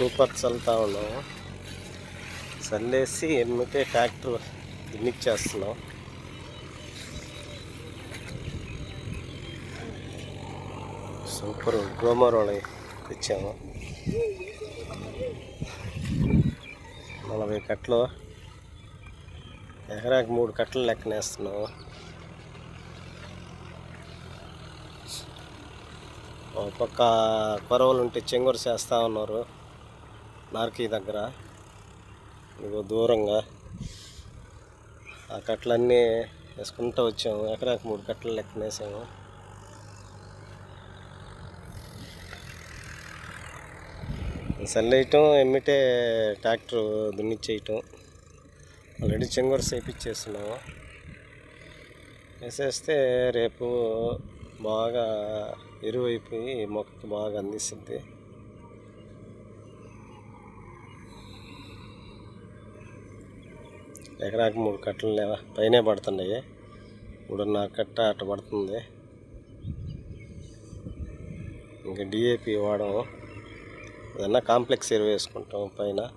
Super చల్లుతా ఉన్నాము చల్లేసి ఎమ్మితే tractor దున్నిచ్చేస్తున్నాం super గ్రోమర్ వాళ్ళ తెచ్చాము. నలభై కట్టలు ఎకరాకి మూడు కట్టలు లెక్కనేస్తున్నాము ఒక పక్క కొరవలు ఉంటే చెంగురు చేస్తూ ఉన్నారు. నార్కీ దగ్గర ఇదిగో దూరంగా. ఆ కట్టలన్నీ వేసుకుంటూ వచ్చాము. ఎకరాకి మూడు కట్టలు లెక్కనేసాము చల్లేయటం ఎమ్మిటే ట్రాక్టర్ దున్నిచ్చేయటం. ఆల్రెడీ చెంగూరు చేపించేస్తున్నాము వేసేస్తే రేపు బాగా ఎరువైపోయి మొక్కకి బాగా అందిస్తుంది. ఎకరాకి మూడు కట్టలు లేవా? పైనే పడుతున్నాయి. మూడున్నర కట్ట అట్ట పడుతుంది. ఇంకా డిఏపి వాడము. ఏదన్నా కాంప్లెక్స్ ఎరువు వేసుకుంటాం పైన.